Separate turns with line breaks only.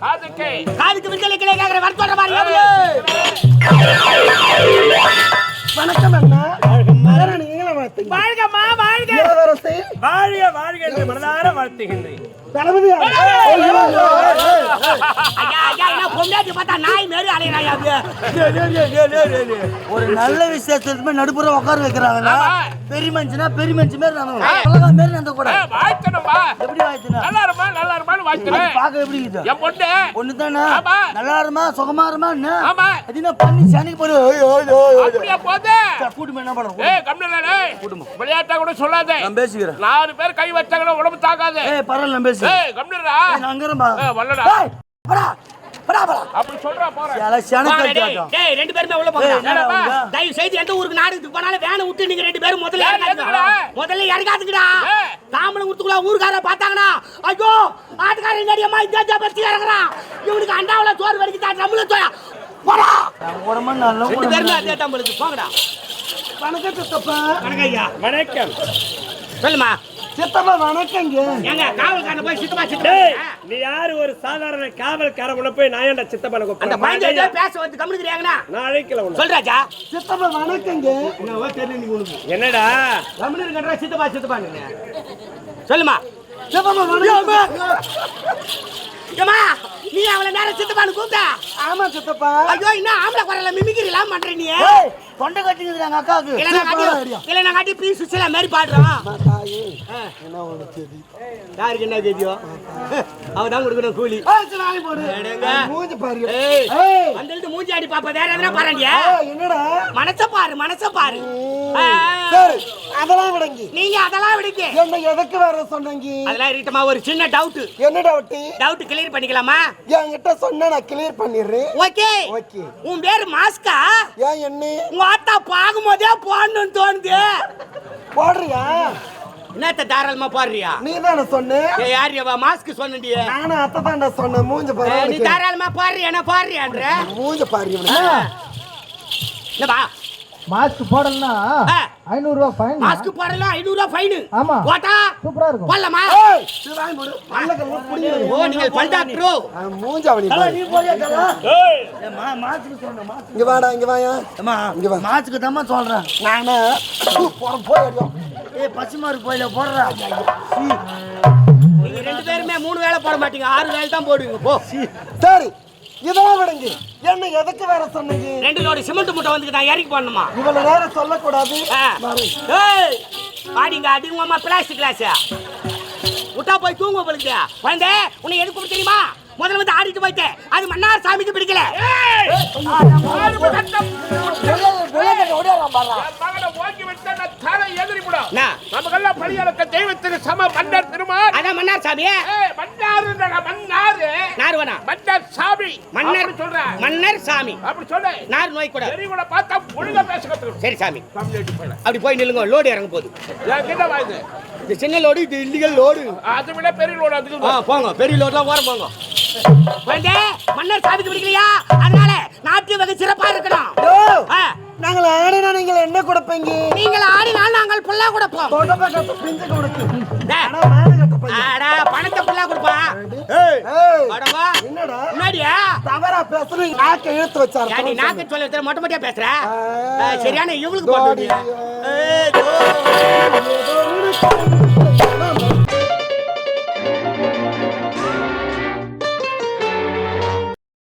காதுக்கு.
விடுதலை கிளை கேக்குற வர சொல்ற மாதிரி வாழ்க
வாழ்க என்று மனதார வாழ்த்துகின்றேன்
தளபதி
ஐயா ஐயா என்ன பொண்டாட்டி பார்த்தா நாய் மாரி அலையறாயா
ஒரு நல்ல விசேஷத்துமே நடுப்புற உட்கார வைக்கிறாங்கன்னா
ஆமா.
பெரிய மனுஷனா பெரிய மனுஷன் மாரி உலகம் மாரி நடந்த கூட எப்படி வாழ்த்துனா
நல்லா இருமா நல்லா வாழ்த்துறேன்
பார்க்க எப்படி இருக்குது
என் பொண்ணு.
ஒண்ணு தானே
ஆமா.
நல்லா இருமா சுகமா இருமா என்ன?
ஆமா.
அது என்ன பண்ணி சனிக்கு போடு.
அப்படியே போதே?
என்ன பண்ணுறோம்
ஏய் கம்மியா டேய் விளையாட்டா கூட சொல்லாதே.
நான் பேசிக்கிறேன்.
நாலு பேர் கை வச்சாங்கன்னா உடம்பு தாக்காது
ஏய் பரவாயில்ல நான் பேசுகிறேன்
ஏய் கம்மியா
நான் அங்கே இருப்பா
ஏய் வல்லடா.
ஏய் படா
ரெண்டு பேருமே உள்ள போங்க? தயவு செய்து எந்த ஊருக்கு நாடகத்துக்கு போனாலும் வேனை விட்டு நீங்க ரெண்டு பேரும் முதல்ல? முதல்ல இறங்காதுங்கடா.
ஏய்.
தாம்பளம் ஊத்துக்குள்ள ஊருக்கார பார்த்தாங்கன்னா ஐயோ ஆட்டுக்காரன் நடியம்மா இந்த பத்தி இறங்குறான் இவனுக்கு அண்டாவுல சோறு வரைக்கும் தான் நம்மள தோயா. போடா.
உடம்பு நல்லா
ரெண்டு பேருமே
உடம்பு
அதே தாம்பளுக்கு போங்கடா.
வணக்கம் சித்தப்பா
வணக்கம் ஐயா.
வணக்கம்.
சொல்லுமா.
சித்தப்பா வணக்கங்க.
ஏங்க காவல்காரன் போய் சித்தமா
டேய்
சித்தமா
நீ யாரு ஒரு சாதாரண காவல்காரன் உள்ள போய் நான் ஏன்டா
அந்த. பேச வந்து கம்முனுக்குறியாங்கண்ணா.
நான் அழைக்கல உன்னை.
சொல்றாஜா
சித்தப்பா வணக்கங்க.
என்னடா?
கம்முனு இருக்கன்றா சித்தப்பா சித்தப்பாங்க சொல்லுமா.
சித்தப்பா வணக்கம்
ஏமா நீ அவளை நேரம் சித்தப்பான்னு கூப்பிட்டா?
ஆமா சித்தப்பா.
ஐயோ இன்னும் ஆம்பளை குரல்ல மிமிக்கிறீலாம் பண்ற நீ?
தொண்டை கட்டிக்குது எங்க அக்காவுக்கு.
இல்ல நான் காட்டி பீஸ் சுச்சல மாதிரி
என்ன தெரியும்
யாருக்கு என்ன அவன் தான் கொடுக்கணும் கூலி.
மூஞ்சி பாரு.
வந்துட்டு மூஞ்சி அடி பாப்பா. வேற எதனா பாருங்க
என்னடா?
மனச பாரு மனச பாரு.
சரி. அதெல்லாம் விடங்கி.
நீங்க அதெல்லாம் விடுங்க.
என்ன எதுக்கு வர சொன்னீங்க?
அதெல்லாம் இருக்கட்டுமா ஒரு சின்ன டவுட்
என்ன டவுட்டி
டவுட் கிளியர் பண்ணிக்கலாமா?
என்கிட்ட சொன்னா நான் கிளியர் பண்ணிடுறேன்.
ஓகே.
ஓகே.
உன் பேரு மாஸ்கா?
ஏன் என்ன?
உங்க ஆத்தா பார்க்கும்போதே போடணும்னு தோணுது.
போடுறியா?
என்னத்த தாராளமா பாடுறியா?
நீ தானே சொன்ன?
யார் இவ? மாஸ்க் சொன்னடியே
நானும் அத்தை தாண்டா சொன்னேன். மூஞ்ச பாரு
நீ. தாராளமா பாடுறியா? என்ன பாடுறியான்ற?
மூஞ்ச பாரு இவனுக்கு.
என்னப்பா?
மாஸ்க் போடலன்னா
ஆ.
ஐநூறு ரூபாய் ஃபைன்
மாஸ்க் போடலாம் ஐநூறு ரூபாய் ஃபைனு
ஆமா.
போட்டா?
சூப்பரா இருக்கும்.
போடலாமா?
ஏய், சரி, வாங்கி போடு. பல்லக்கெல்லாம் புடிங்கிடு.
ஓ நீங்கள் பல் டாக்டரோ
அவன் மூஞ்ச பாரு.
நீ போறியா தலா?
ஏய்!
ஏம்மா மாசுக்கு சொன்னேன் மாசு
இங்க வாடா இங்க வாயா.
அம்மா
இங்க வா.
மாசுக்கு தாம்மா சொல்றேன்.
நானே? போற போய் அடியும்
ஏய் பசுமாறு கோயில போடுறா.
நீங்க ரெண்டு பேருமே மூணு வேளை போட மாட்டீங்க. ஆறு வேளை தான் போடுவீங்க போ.
சரி. இதெல்லாம் விடுங்க. என்ன எதுக்கு வேற சொன்னீங்க?
ரெண்டு லோடு சிமெண்ட் மூட்டை வந்து நான் இறக்கி போடணுமா?
இவ்வளவு நேரம் சொல்லக்கூடாது.
பாடிங்க அதிகமா பிளாஸ்டிக் கிளாஸ் விட்டா போய் தூங்க போலுங்க குழந்தை உன்னை எதுக்கு கூப்பிட்டு தெரியுமா? முதல்ல வந்து ஆடிட்டு போயிட்டேன். அது மன்னார் சாமிக்கு பிடிக்கல
என் மகனை ஓங்கி விட்டா நான் தலை எதிரி போடும்
என்ன?
நமக்கெல்லாம் பழியளக்க தெய்வத்திற்கு சம மன்னர் திருமால்
அதான் மன்னார் சாமி.
ஏய் மன்னாரு மன்னாரு?
நார்வனா.
மன்னர் சாமி.
மன்னர்
சொல்றேன்
மன்னர் சாமி.
அப்படி சொல்லு.
நார் நோய் கூட.
சரி கூட பார்த்தா ஒழுங்கா பேச கத்துக்கணும்.
சரி சாமி. அப்படி போய் நில்லுங்க. லோடு இறங்க போகுது
கிட்ட வாயுது
இந்த சின்ன லோடு இது இல்லீகல் லோடு.
அதை விட பெரிய லோடு
ஆ
அதுக்கு
போங்க. பெரிய லோட்லாம் ஓரம் போங்க. மன்னர் சாமிக்கு பிடிக்கலையா? அதனால நாட்டு வகை சிறப்பா இருக்கணும்.
நாங்கள் ஆடினா நீங்கள் என்ன கொடுப்பீங்க?
நீங்கள் ஆடினால் நாங்கள் புல்லா
பையன்
அடா, பணத்தை புல்லா கொடுப்பா.
ஏய்,
அடவா
என்னடா?
முன்னாடியா?
தவறா பேசுறீங்க நாக்க இழுத்து வச்சாரு
நீ நாக்கு சொல்ல எடுத்து மொட்டை மொட்டையா பேசுற? சரியான இவளுக்கு. போட்டு